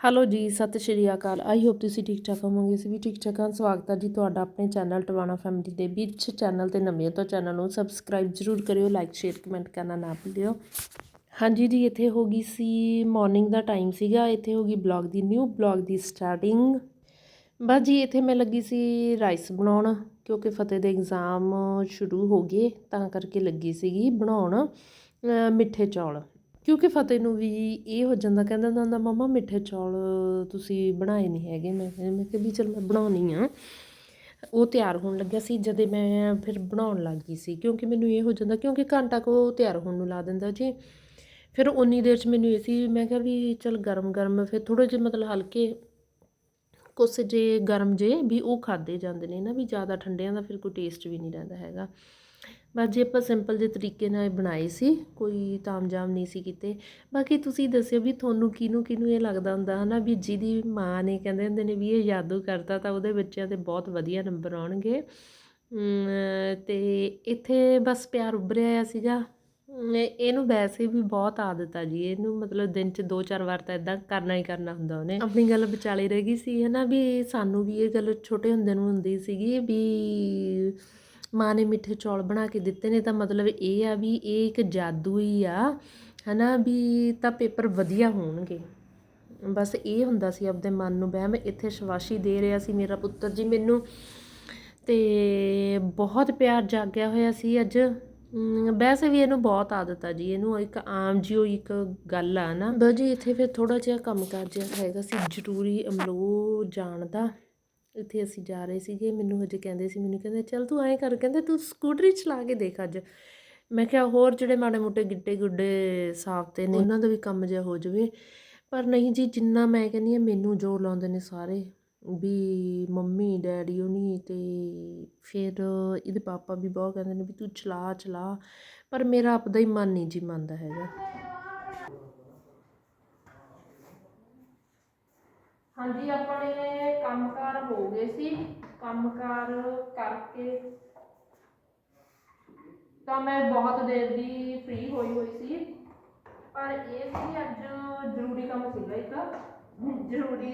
Hello ਜੀ, ਸਤਿ ਸ਼੍ਰੀ ਅਕਾਲ। I hope ਤੁਸੀਂ ਠੀਕ ਠਾਕ ਹੋਵੋਗੇ। ਅਸੀਂ ਵੀ ਠੀਕ ਠਾਕ ਹਾਂ। ਸਵਾਗਤ ਹੈ ਜੀ ਤੁਹਾਡਾ ਆਪਣੇ ਚੈਨਲ ਟਵਾਣਾ ਫੈਮਿਲੀ ਦੇ ਵਿੱਚ। ਚੈਨਲ ਤੇ ਨਵੇਂ ਤੋਂ ਚੈਨਲ ਨੂੰ ਸਬਸਕ੍ਰਾਈਬ ਜ਼ਰੂਰ ਕਰਿਓ ਲਾਈਕ ਸ਼ੇਅਰ ਕਮੈਂਟ ਕਰਨਾ ਨਾ ਭੁੱਲਿਓ। ਹਾਂਜੀ ਜੀ, ਇੱਥੇ ਹੋ ਗਈ ਸੀ ਮਾਰਨਿੰਗ ਦਾ ਟਾਈਮ ਸੀਗਾ। ਇੱਥੇ ਹੋ ਗਈ ਬਲੌਗ ਦੀ ਨਿਊ ਬਲੌਗ ਦੀ ਸਟਾਰਟਿੰਗ ਬਸ ਜੀ, ਇੱਥੇ ਮੈਂ ਲੱਗੀ ਸੀ ਰਾਈਸ ਬਣਾਉਣ, ਕਿਉਂਕਿ ਫਤਿਹ ਦੇ ਐਗਜ਼ਾਮ ਸ਼ੁਰੂ ਹੋ ਗਏ, ਤਾਂ ਕਰਕੇ ਲੱਗੀ ਸੀਗੀ ਬਣਾਉਣ ਮਿੱਠੇ ਚੌਲ। ਕਿਉਂਕਿ ਫਤਿਹ ਨੂੰ ਵੀ ਇਹ ਹੋ ਜਾਂਦਾ, ਕਹਿੰਦਾ ਹੁੰਦਾ ਮਮਾ ਮਿੱਠੇ ਚੌਲ ਤੁਸੀਂ ਬਣਾਏ ਨਹੀਂ ਹੈਗੇ। ਮੈਂ ਮੈਂ ਕਿਹਾ ਵੀ ਚਲ ਮੈਂ ਬਣਾਉਣੀ ਆ। ਉਹ ਤਿਆਰ ਹੋਣ ਲੱਗਿਆ ਸੀ, ਜਦੇ ਮੈਂ ਫਿਰ ਬਣਾਉਣ ਲੱਗ ਗਈ ਸੀ। ਕਿਉਂਕਿ ਮੈਨੂੰ ਇਹ ਹੋ ਜਾਂਦਾ, ਕਿਉਂਕਿ ਘੰਟਾ ਕੋ ਤਿਆਰ ਹੋਣ ਨੂੰ ਲਾ ਦਿੰਦਾ ਜੀ। ਫਿਰ ਉਨੀ ਦੇਰ 'ਚ ਮੈਨੂੰ ਇਹ ਸੀ, ਮੈਂ ਕਿਹਾ ਵੀ ਚਲ ਗਰਮ ਗਰਮ ਫਿਰ ਥੋੜੇ ਜਿਹੇ ਮਤਲਬ ਹਲਕੇ ਕੁਛ ਜੇ ਗਰਮ ਜੇ ਵੀ ਉਹ ਖਾਦੇ ਜਾਂਦੇ ਨੇ ਨਾ, ਵੀ ਜ਼ਿਆਦਾ ਠੰਡਿਆਂ ਦਾ ਫਿਰ ਕੋਈ ਟੇਸਟ ਵੀ ਨਹੀਂ ਰਹਿੰਦਾ ਹੈਗਾ। ਬਸ ਜੇ ਆਪਾਂ ਸਿੰਪਲ ਜਿਹੇ ਤਰੀਕੇ ਨਾਲ ਇਹ ਬਣਾਏ ਸੀ ਕੋਈ ਤਾਮਝਾਮ ਨਹੀਂ ਸੀ ਕੀਤੇ। ਬਾਕੀ ਤੁਸੀਂ ਦੱਸਿਓ ਵੀ ਤੁਹਾਨੂੰ ਕਿਹਨੂੰ ਕਿਹਨੂੰ ਇਹ ਲੱਗਦਾ ਹੁੰਦਾ ਹਨਾ ਵੀ ਜਿਹਦੀ ਮਾਂ ਨੇ ਕਹਿੰਦੇ ਹੁੰਦੇ ਨੇ ਵੀ ਇਹ ਜਾਦੂ ਕਰਤਾ ਤਾਂ ਉਹਦੇ ਬੱਚਿਆਂ ਦੇ ਬਹੁਤ ਵਧੀਆ ਨੰਬਰ ਆਉਣਗੇ। ਅਮ, ਤੇ ਇੱਥੇ ਬਸ ਪਿਆਰ ਉੱਭਰਿਆ ਆ ਸੀਗਾ। ਇਹਨੂੰ ਵੈਸੇ ਵੀ ਬਹੁਤ ਆਦਤ ਆ ਜੀ ਇਹਨੂੰ ਮਤਲਬ ਦਿਨ 'ਚ ਦੋ ਚਾਰ ਵਾਰ ਤਾਂ ਇਦਾਂ ਕਰਨਾ ਹੀ ਕਰਨਾ ਹੁੰਦਾ ਉਹਨੇ। ਆਪਣੀ ਗੱਲ ਵਿਚਾਲੇ ਰਹਿ ਗਈ ਸੀ ਹਨਾ ਵੀ ਸਾਨੂੰ ਵੀ ਇਹ ਗੱਲ ਛੋਟੇ ਹੁੰਦੇ ਨੂੰ ਹੁੰਦੀ ਸੀਗੀ ਵੀ ਮਾਂ ਨੇ ਮਿੱਠੇ ਚੌਲ ਬਣਾ ਕੇ ਦਿੱਤੇ ਨੇ ਤਾਂ ਮਤਲਬ ਇਹ ਆ ਵੀ ਇਹ ਇੱਕ ਜਾਦੂ ਹੀ ਆ, ਹਨਾ ਵੀ ਤਾਂ ਪੇਪਰ ਵਧੀਆ ਹੋਣਗੇ। ਬਸ ਇਹ ਹੁੰਦਾ ਸੀ ਆਪਦੇ ਮਨ ਨੂੰ ਵਹਿਮ, ਇੱਥੇ ਸ਼ਵਾਸ਼ੀ ਦੇ ਰਿਹਾ ਸੀ ਮੇਰਾ ਪੁੱਤਰ ਜੀ ਮੈਨੂੰ। ਤੇ ਬਹੁਤ ਪਿਆਰ ਜਾਗਿਆ ਹੋਇਆ ਸੀ ਅੱਜ। ਵੈਸੇ ਵੀ ਇਹਨੂੰ ਬਹੁਤ ਆਦਤ ਆ ਜੀ, ਇਹਨੂੰ ਇੱਕ ਆਮ ਜਿਹੀ ਹੋਈ ਇੱਕ ਗੱਲ ਆ ਨਾ। ਬਸ ਜੀ, ਇੱਥੇ ਫਿਰ ਥੋੜਾ ਜਿਹਾ ਕੰਮ ਕਾਰ ਜਿਹਾ ਹੈਗਾ ਸੀ, ਜ਼ਰੂਰੀ ਅਮਲੋ ਜਾਣ ਦਾ। ਇੱਥੇ ਅਸੀਂ ਜਾ ਰਹੇ ਸੀਗੇ, ਮੈਨੂੰ ਹਜੇ ਕਹਿੰਦੇ ਸੀ, ਮੈਨੂੰ ਕਹਿੰਦੇ, ਚੱਲ ਤੂੰ ਐਂ ਕਰ, ਕਹਿੰਦੇ ਤੂੰ ਸਕੂਟਰੀ ਚਲਾ ਕੇ ਦੇਖ ਅੱਜ। ਮੈਂ ਕਿਹਾ ਹੋਰ ਜਿਹੜੇ ਮਾੜੇ ਮੋਟੇ ਗਿੱਟੇ ਗੁੱਡੇ ਸਾਫ਼ ਤੇ ਨੇ, ਉਹਨਾਂ ਦਾ ਵੀ ਕੰਮ ਜਿਹਾ ਹੋ ਜਾਵੇ। ਪਰ ਨਹੀਂ ਜੀ, ਜਿੰਨਾ ਮੈਂ ਕਹਿੰਦੀ ਆ ਮੈਨੂੰ ਜੋ ਲਾਉਂਦੇ ਨੇ ਸਾਰੇ। ਵੀ ਮੰਮੀ, ਡੈਡੀ ਹੋਣੀ ਤੇ ਫਿਰ ਇਹਦੇ ਪਾਪਾ ਵੀ ਬਹੁਤ ਕਹਿੰਦੇ ਨੇ ਵੀ ਤੂੰ ਚਲਾ ਚਲਾ। ਪਰ ਮੇਰਾ ਆਪਦਾ ਹੀ ਮਨ ਨਹੀਂ ਜੀ ਮੰਨਦਾ ਹੈਗਾ। ਹਾਂਜੀ, ਆਪਣੇ ਕੰਮਕਾਰ ਹੋ ਗਏ ਸੀ। ਕੰਮਕਾਰ ਕਰਕੇ ਤਾਂ ਮੈਂ ਬਹੁਤ ਦੇਰ ਦੀ ਫ੍ਰੀ ਹੋਈ ਹੋਈ ਸੀ। ਪਰ ਇਹ ਸੀ ਅੱਜ ਜ਼ਰੂਰੀ ਕੰਮ ਸੀਗਾ ਇੱਕ। ਜ਼ਰੂਰੀ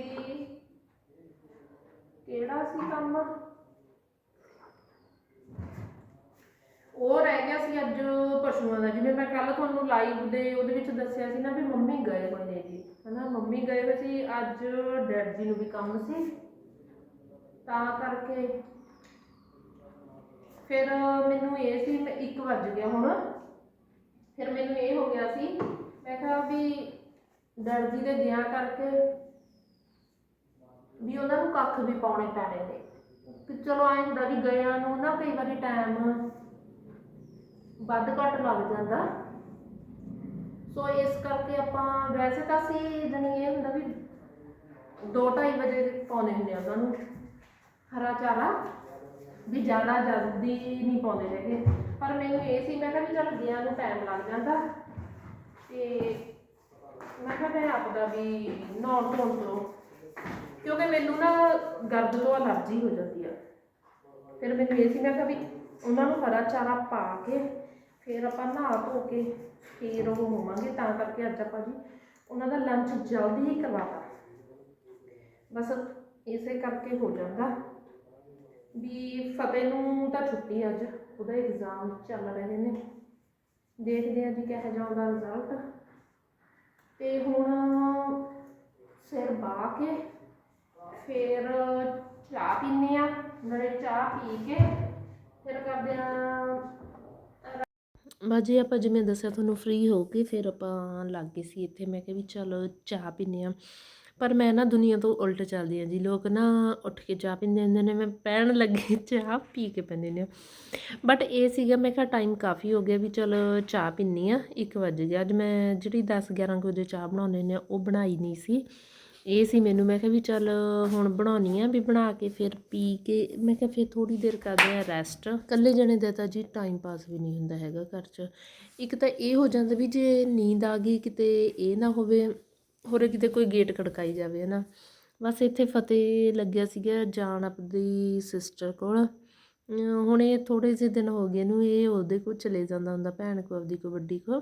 ਕਿਹੜਾ ਸੀ ਕੰਮ? ਉਹ ਰਹਿ ਗਿਆ ਸੀ ਅੱਜ ਪਸ਼ੂਆਂ ਦਾ, ਜਿਵੇਂ ਮੈਂ ਕੱਲ ਤੁਹਾਨੂੰ ਲਾਈਵ ਦੇ ਉਹਦੇ ਵਿੱਚ ਦੱਸਿਆ ਸੀ ਨਾ ਵੀ ਮੰਮੀ ਗਏ ਹੋਏ ਨੇ ਜੀ। ਹਨਾ, ਮੰਮੀ ਗਏ ਹੋਏ ਸੀ, ਅੱਜ ਡੈਡ ਜੀ ਨੂੰ ਵੀ ਕੰਮ ਸੀ। ਤਾਂ ਕਰਕੇ ਫਿਰ ਮੈਨੂੰ ਇਹ ਸੀ, ਮੈਂ 1 ਵੱਜ ਗਿਆ ਹੁਣ। ਫਿਰ ਮੈਨੂੰ ਇਹ ਹੋ ਗਿਆ ਸੀ, ਮੈਂ ਕਿਹਾ ਵੀ ਡੈਡ ਜੀ ਦੇ ਗਿਆ ਕਰਕੇ ਵੀ ਉਹਨਾਂ ਨੂੰ ਕੱਖ ਵੀ ਪਾਉਣੇ ਪੈਣੇ ਨੇ। ਕਿ ਚਲੋ ਐਂ ਹੁੰਦਾ ਵੀ ਗਿਆ ਨੂੰ ਨਾ ਕਈ ਵਾਰੀ ਟਾਈਮ ਵੱਧ ਘੱਟ ਲੱਗ ਜਾਂਦਾ। ਸੋ ਇਸ ਕਰਕੇ ਆਪਾਂ ਵੈਸੇ ਤਾਂ ਅਸੀਂ ਜਣੀ ਇਹ ਹੁੰਦਾ ਵੀ 2:30 ਵਜੇ ਪਾਉਂਦੇ ਹੁੰਦੇ ਆ ਉਹਨਾਂ ਨੂੰ। ਹਰਾ ਚਾਰਾ ਵੀ ਜ਼ਿਆਦਾ ਜਲਦੀ ਨਹੀਂ ਪਾਉਂਦੇ ਹੈਗੇ। ਪਰ ਮੈਨੂੰ ਇਹ ਸੀ, ਮੈਂ ਕਿਹਾ ਵੀ ਚੱਲ ਗਿਆ ਨੂੰ ਟਾਈਮ ਲੱਗ ਜਾਂਦਾ। ਤੇ ਮੈਂ ਕਿਹਾ ਮੈਂ ਆਪਦਾ ਵੀ ਨਹਾਉਣ ਧੋਣ ਤੋਂ, ਕਿਉਂਕਿ ਮੈਨੂੰ ਨਾ ਗਰਦ ਤੋਂ ਅਲਰਜੀ ਹੋ ਜਾਂਦੀ ਆ। ਫਿਰ ਮੈਨੂੰ ਇਹ ਸੀ, ਮੈਂ ਕਿਹਾ ਵੀ ਉਹਨਾਂ ਨੂੰ ਹਰਾ ਚਾਰਾ ਪਾ ਕੇ ਫਿਰ ਆਪਾਂ ਨਹਾ ਧੋ ਕੇ ਫਿਰ ਉਹ ਹੋਵਾਂਗੇ, ਤਾਂ ਕਰਕੇ ਅੱਜ ਆਪਾਂ ਜੀ ਉਹਨਾਂ ਦਾ ਲੰਚ ਜਲਦੀ ਹੀ ਕਰਵਾਤਾ ਬਸ ਇਸੇ ਕਰਕੇ ਹੋ ਜਾਂਦਾ ਵੀ ਫਤਿਹ ਨੂੰ ਤਾਂ ਛੁੱਟੀ ਅੱਜ, ਉਹਦਾ ਐਗਜ਼ਾਮ ਚੱਲ ਰਹੇ ਨੇ। ਦੇਖਦੇ ਹਾਂ ਜੀ ਕਿਹੋ ਜਿਹਾ ਉਹਦਾ ਰਿਜ਼ਲਟ ਤੇ ਹੁਣ ਸਿਰ ਬਾ ਕੇ ਫਿਰ ਚਾਹ ਪੀਨੇ ਆ, ਨਾਲੇ ਚਾਹ ਪੀ ਕੇ ਫਿਰ ਕਰਦੇ ਆ ਬਸ ਜੇ ਆਪਾਂ ਜਿਵੇਂ ਦੱਸਿਆ ਤੁਹਾਨੂੰ ਫ੍ਰੀ ਹੋ ਕੇ ਫਿਰ ਆਪਾਂ ਲੱਗ ਗਏ ਸੀ ਇੱਥੇ, ਮੈਂ ਕਿਹਾ ਵੀ ਚਲੋ ਚਾਹ ਪੀਨੇ ਆ ਪਰ ਮੈਂ ਨਾ ਦੁਨੀਆ ਤੋਂ ਉਲਟ ਚੱਲਦੀ ਆ ਜੀ, ਲੋਕ ਨਾ ਉੱਠ ਕੇ ਚਾਹ ਪੀਂਦੇ ਹੁੰਦੇ ਨੇ, ਮੈਂ ਪੈਣ ਲੱਗੇ ਚਾਹ ਪੀ ਕੇ ਪੈਂਦੇ ਨੇ ਬਟ ਇਹ ਸੀਗਾ, ਮੈਂ ਕਿਹਾ ਟਾਈਮ ਕਾਫੀ ਹੋ ਗਿਆ ਵੀ ਚਲੋ ਚਾਹ ਪੀਨੀ ਆ 1 ਵਜ ਗਿਆ। ਅੱਜ ਮੈਂ ਜਿਹੜੀ 10 11 ਕੁ ਵਜੇ ਚਾਹ ਬਣਾਉਂਦੇ ਨੇ ਉਹ ਬਣਾਈ ਨਹੀਂ ਸੀ। ਇਹ ਸੀ ਮੈਨੂੰ, ਮੈਂ ਕਿਹਾ ਵੀ ਚੱਲ ਹੁਣ ਬਣਾਉਣੀ ਆ ਵੀ ਬਣਾ ਕੇ ਫਿਰ ਪੀ ਕੇ, ਮੈਂ ਕਿਹਾ ਫਿਰ ਥੋੜੀ ਦੇਰ ਕਰਦੇ ਆ ਰੈਸਟ ਇਕੱਲੇ ਜਣੇ ਦਾ ਤਾਂ ਜੀ ਟਾਈਮ ਪਾਸ ਵੀ ਨਹੀਂ ਹੁੰਦਾ ਹੈਗਾ ਘਰ 'ਚ। ਇੱਕ ਤਾਂ ਇਹ ਹੋ ਜਾਂਦਾ ਵੀ ਜੇ ਨੀਂਦ ਆ ਗਈ ਕਿਤੇ ਇਹ ਨਾ ਹੋਵੇ, ਹੋਰ ਕਿਤੇ ਕੋਈ ਗੇਟ ਖੜਕਾਈ ਜਾਵੇ ਨਾ ਬਸ ਇੱਥੇ ਫਤਿਹ ਲੱਗਿਆ ਸੀਗਾ ਜਾਣ ਆਪਦੀ ਸਿਸਟਰ ਕੋਲ। ਹੁਣ ਇਹ ਥੋੜੇ ਜਿਹੇ ਦਿਨ ਹੋ ਗਏ ਨੂੰ ਇਹ ਉਹਦੇ ਕੋਲ ਚਲੇ ਜਾਂਦਾ ਹੁੰਦਾ, ਭੈਣ ਕੋ ਆਪਦੀ ਕੋ ਵੱਡੀ ਕੋ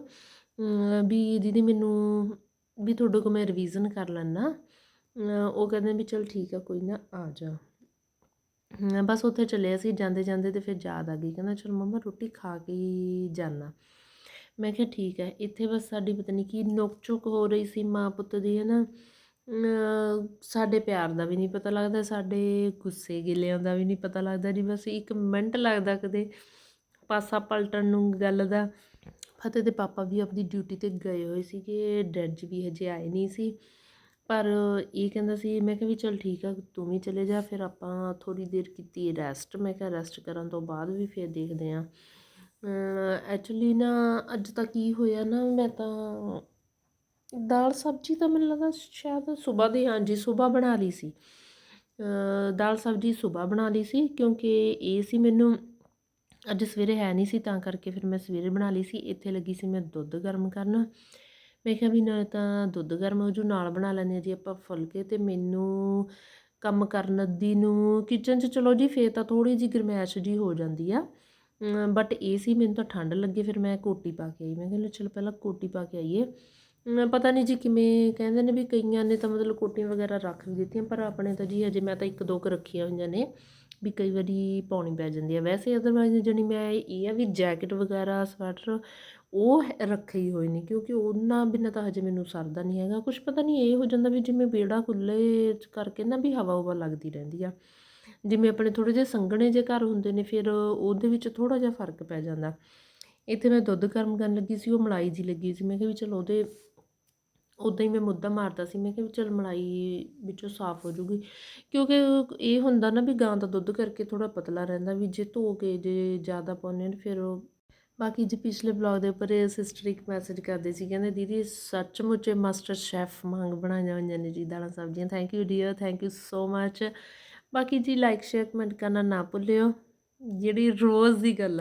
ਵੀ ਦੀਦੀ ਮੈਨੂੰ, ਵੀ ਤੁਹਾਡੇ ਕੋਲ ਮੈਂ ਰਿਵੀਜ਼ਨ ਕਰ ਲੈਣਾ ਉਹ ਕਹਿੰਦੇ ਵੀ ਚਲ ਠੀਕ ਆ, ਕੋਈ ਨਾ ਆ ਜਾ। ਬਸ ਉੱਥੇ ਚੱਲੇ ਅਸੀਂ ਜਾਂਦੇ ਜਾਂਦੇ ਤੇ ਫਿਰ ਯਾਦ ਆ ਗਈ। ਕਹਿੰਦਾ, ਚਲ ਮੰਮਾ, ਰੋਟੀ ਖਾ ਕੇ ਹੀ ਜਾਣਾ ਮੈਂ ਕਿਹਾ, ਠੀਕ ਹੈ। ਇੱਥੇ ਬਸ ਸਾਡੀ ਪਤਾ ਨਹੀਂ ਕੀ ਨੋਕ ਝੋਕ ਹੋ ਰਹੀ ਸੀ ਮਾਂ ਪੁੱਤ ਦੀ ਹੈ ਨਾ ਸਾਡੇ ਪਿਆਰ ਦਾ ਵੀ ਨਹੀਂ ਪਤਾ ਲੱਗਦਾ, ਸਾਡੇ ਗੁੱਸੇ ਗਿਲਿਆਂ ਦਾ ਵੀ ਨਹੀਂ ਪਤਾ ਲੱਗਦਾ ਜੀ। ਬਸ ਇੱਕ ਮਿੰਟ ਲੱਗਦਾ ਕਦੇ ਪਾਸਾ ਪਲਟਣ ਨੂੰ ਗੱਲ ਦਾ। ਫਤਿਹ ਦੇ ਪਾਪਾ ਵੀ ਆਪਣੀ ਡਿਊਟੀ ਤੇ ਗਏ ਹੋਏ ਸੀਗੇ, ਡੈਡ ਜੀ ਵੀ ਹਜੇ ਆਏ ਨਹੀਂ ਸੀ। ਪਰ ਇਹ ਕਹਿੰਦਾ ਸੀ, ਮੈਂ ਕਿਹਾ ਵੀ ਚਲ ਠੀਕ ਆ, ਤੂੰ ਵੀ ਚਲੇ ਜਾ, ਫਿਰ ਆਪਾਂ ਥੋੜੀ ਦੇਰ ਕੀਤੀ ਰੈਸਟ ਮੈਂ ਕਿਹਾ ਰੈਸਟ ਕਰਨ ਤੋਂ ਬਾਅਦ ਵੀ ਫਿਰ ਦੇਖਦੇ ਆਂ ਐਕਚੁਅਲੀ ਨਾ ਅੱਜ ਤਾਂ ਕੀ ਹੋਇਆ ਨਾ, ਮੈਂ ਤਾਂ ਦਾਲ ਸਬਜ਼ੀ ਤਾਂ ਮੈਨੂੰ ਲੱਗਾ ਸ਼ਾਇਦ ਸਵੇਰ ਦੀ, ਹਾਂਜੀ ਸਵੇਰ ਬਣਾ ਲਈ ਸੀ। ਦਾਲ ਸਬਜ਼ੀ ਸਵੇਰ ਬਣਾ ਲਈ ਸੀ, ਕਿਉਂਕਿ ਇਹ ਸੀ ਮੈਨੂੰ ਅੱਜ ਸਵੇਰੇ ਹੈ ਨਹੀਂ ਸੀ, ਤਾਂ ਕਰਕੇ ਫਿਰ ਮੈਂ ਸਵੇਰੇ ਬਣਾ ਲਈ ਸੀ, ਇੱਥੇ ਲੱਗੀ ਸੀ ਮੈਂ ਦੁੱਧ ਗਰਮ ਕਰਨ। ਮੈਂ ਕਿਹਾ ਵੀ ਨਾਲੇ ਤਾਂ ਦੁੱਧ ਗਰਮ ਹੋ ਜੂ ਨਾਲ ਬਣਾ ਲੈਂਦੇ ਹਾਂ ਜੀ ਆਪਾਂ ਫੁਲਕੇ ਤੇ ਮੈਨੂੰ ਕੰਮ ਕਰਨ ਦੀ ਨੂੰ ਕਿਚਨ 'ਚ ਚਲੋ ਜੀ ਫੇਰ ਤਾਂ ਥੋੜੀ ਜੀ ਗਰਮੈਸ਼ ਜੀ ਹੋ ਜਾਂਦੀ ਆ। ਬਟ ਇਹ ਸੀ ਮੈਨੂੰ ਤਾਂ ਠੰਡ ਲੱਗੀ, ਫਿਰ ਮੈਂ ਕੋਟੀ ਪਾ ਕੇ ਆਈ। ਮੈਂ ਕਿਹਾ ਚਲੋ ਪਹਿਲਾਂ ਕੋਟੀ ਪਾ ਕੇ ਆਈਏ। ਪਤਾ ਨਹੀਂ ਜੀ ਕਿਵੇਂ ਕਹਿੰਦੇ ਨੇ ਵੀ ਕਈਆਂ ਨੇ ਤਾਂ ਮਤਲਬ ਕੋਟੀਆਂ ਵਗੈਰਾ ਰੱਖ ਵੀ ਦਿੱਤੀਆਂ, ਪਰ ਆਪਣੇ ਤਾਂ ਜੀ ਹਜੇ ਮੈਂ ਤਾਂ ਇੱਕ ਦੋ ਕੁ ਰੱਖੀਆਂ ਹੋਈਆਂ ਨੇ, ਵੀ ਕਈ ਵਾਰੀ ਪਾਉਣੀ ਪੈ ਜਾਂਦੀ ਹੈ ਵੈਸੇ ਅਦਰਵਾਈਜ਼ ਜਣੀ ਮੈਂ ਇਹ ਆ ਵੀ ਜੈਕਟ ਵਗੈਰਾ ਸਵੈਟਰ ਉਹ ਹੈ- ਰੱਖੇ ਹੀ ਹੋਏ ਨੇ, ਕਿਉਂਕਿ ਉਹਨਾਂ ਬਿਨਾਂ ਤਾਂ ਹਜੇ ਮੈਨੂੰ ਸਰਦਾ ਨਹੀਂ ਹੈਗਾ। ਕੁਝ ਪਤਾ ਨਹੀਂ, ਇਹ ਹੋ ਜਾਂਦਾ ਵੀ ਜਿਵੇਂ ਵਿਹੜਾ ਖੁੱਲੇ ਕਰਕੇ ਨਾ ਵੀ ਹਵਾ ਹਵਾ ਲੱਗਦੀ ਰਹਿੰਦੀ ਆ। ਜਿਵੇਂ ਆਪਣੇ ਥੋੜੇ ਜਿਹੇ ਸੰਘਣੇ ਜਿਹੇ ਘਰ ਹੁੰਦੇ ਨੇ, ਫਿਰ ਉਹਦੇ ਵਿੱਚ ਥੋੜਾ ਜਿਹਾ ਫ਼ਰਕ ਪੈ ਜਾਂਦਾ। ਇੱਥੇ ਮੈਂ ਦੁੱਧ ਗਰਮ ਕਰਨ ਲੱਗੀ ਸੀ, ਉਹ ਮਲਾਈ ਜੀ ਲੱਗੀ ਸੀ। ਮੈਂ ਕਿਹਾ ਵੀ ਚਲ ਉਹਦੇ ਉਦਾਂ ਹੀ ਮੈਂ ਮੁੱਦਾ ਮਾਰਦਾ ਸੀ। ਮੈਂ ਕਿਹਾ ਵੀ ਚਲ ਮਲਾਈ ਵਿੱਚੋਂ ਸਾਫ਼ ਹੋ ਜੂਗੀ। ਕਿਉਂਕਿ ਇਹ ਹੁੰਦਾ ਨਾ ਵੀ ਗਾਂ ਦਾ ਦੁੱਧ ਕਰਕੇ ਥੋੜਾ ਪਤਲਾ ਰਹਿੰਦਾ, ਵੀ ਜੇ ਧੋ ਕੇ ਜੇ ਜ਼ਿਆਦਾ ਪਾਉਂਦੇ ਨੇ, ਫਿਰ ਉਹ ਬਾਕੀ ਜੀ ਪਿਛਲੇ ਬਲੌਗ ਦੇ ਉੱਪਰ ਸਿਸਟਰ ਇੱਕ ਮੈਸੇਜ ਕਰਦੇ ਸੀ, ਕਹਿੰਦੇ ਦੀਦੀ ਸੱਚਮੁੱਚ ਮਾਸਟਰ ਸ਼ੈਫ ਮੰਗ ਬਣਾਈਆਂ ਹੋਈਆਂ ਨੇ ਜੀ ਦਾਲਾਂ ਸਬਜ਼ੀਆਂ। Thank you dear thank you so much ਬਾਕੀ ਜੀ ਲਾਈਕ ਸ਼ੇਅਰ ਕਮੈਂਟ ਕਰਨਾ ਨਾ ਭੁੱਲਿਓ। ਜਿਹੜੀ ਰੋਜ਼ ਦੀ ਗੱਲ ਆ।